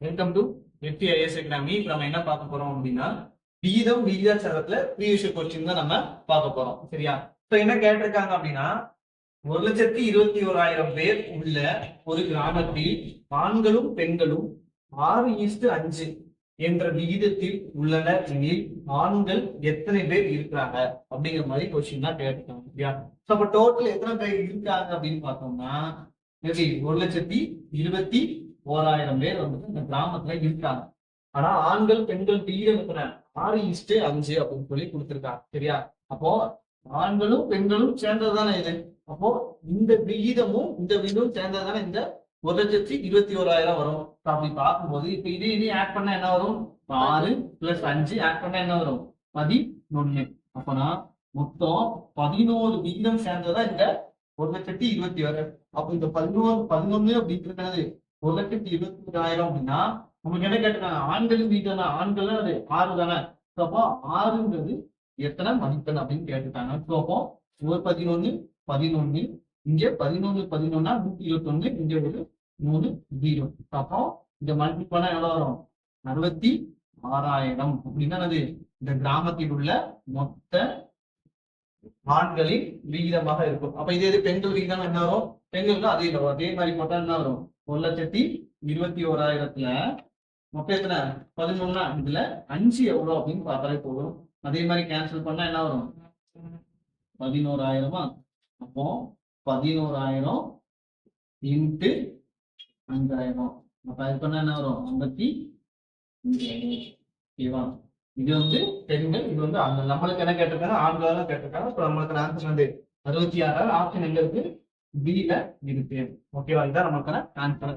Welcome to Nifty IS எக்ஸாமி இப்போ நம்ம என்ன பார்க்க போறோம் அப்படின்னா விகிதம் விகிதாச்சாரத்துல ப்ரீவியஸ் கொஸ்டின் தான் நம்ம பார்க்க போறோம். சரியா? இப்போ என்ன கேட்டிருக்காங்க அப்படின்னா ஒரு லட்சத்தி இருபத்தி ஓராயிரம் பேர் உள்ள ஒரு கிராமத்தில் ஆண்களும் பெண்களும் ஆறு ஈஸ்ட் அஞ்சு என்ற விகிதத்தில் உள்ளனர் எனில் ஆண்கள் எத்தனை பேர் இருக்கிறாங்க அப்படிங்கிற மாதிரி கொஸ்டின் தான் கேட்டிருக்காங்க. சரியா? ஸோ அப்போ டோட்டல் எத்தனை பேர் இருக்காங்க அப்படின்னு பார்த்தோம்னா ஒரு லட்சத்தி இருபத்தி ஓராயிரம் பேர் வந்துட்டு இந்த கிராமத்துல இருக்காங்க. ஆனா ஆண்கள் பெண்கள் விகிதம் ஆறு இஸ்டு அஞ்சு அப்படின்னு சொல்லி கொடுத்துருக்காங்க. சரியா? அப்போ ஆண்களும் பெண்களும் சேர்ந்ததுதானே இது? அப்போ இந்த விகிதமும் இந்த விகிதமும் சேர்ந்ததுதானே இந்த ஒரு லட்சத்தி இருபத்தி ஓராயிரம் வரும். அப்படி பார்க்கும்போது இப்ப இது இதையும் ஆட் பண்ணா என்ன வரும்? ஆறு பிளஸ் அஞ்சு ஆட் பண்ணா என்ன வரும்? பதினொன்னு. அப்பனா மொத்தம் பதினோரு விகிதம் சேர்ந்ததா இந்த ஒரு லட்சத்தி இருபத்தி ஆறு. அப்ப இந்த பதினோரு பதினொன்னு அப்படின்றது ஒரு லட்சத்தி இருபத்தி அப்படின்னா நமக்கு என்ன கேட்டிருக்காங்க ஆண்களும் வீட்டு ஆண்கள் அது ஆறு தானே? ஸோ அப்போ ஆறுங்கிறது எத்தனை மதிப்பெண் அப்படின்னு கேட்டுட்டாங்க. ஸோ அப்போ ஒரு பதினொன்று பதினொன்று இங்கே பதினொன்று பதினொன்னா நூத்தி இருபத்தொன்னு இங்கே ஒரு மூணு ஜீரோ அப்போ இந்த மல்டி பண்ணா எவ்வளோ வரும்? அறுபத்தி ஆறாயிரம். அப்படின்னா இந்த கிராமத்தில் உள்ள மொத்த ஆண்களின் விகிதமாக இருக்கும். அப்ப இதே இது பெண்கள் விகிதம் என்ன வரும்? பெண்களுக்கு அதே அதே மாதிரி போட்டா என்ன வரும்? ஒரு லட்சத்தி இருபத்தி ஓராயிரத்துல மொத்தம் எத்தனை? பதினொன்னா இதுல அஞ்சு எவ்வளவு அப்படின்னு பார்த்தாலே போதும். அதே மாதிரி கேன்சல் பண்ணா என்ன வரும்? பதினோராயிரமா? அப்போ பதினோராயிரம் இன்ட்டு அஞ்சாயிரம். அப்ப அது பண்ணா என்ன வரும்? ஐம்பத்தி ஓகேவா இது வந்து பெண்கள் இது வந்து அந்த நம்மளுக்கு என்ன கேட்டிருக்காங்க? ஆண்களாக கேட்டிருக்காங்க. இப்போ நம்மளுக்கு ஆன்சர் வந்து அறுபத்தி ஆறாயிரம் ஆப்ஷன் எங்க இருக்கு? பில இருக்கு ஓகேவா இதான் நமக்கான ஆன்சர்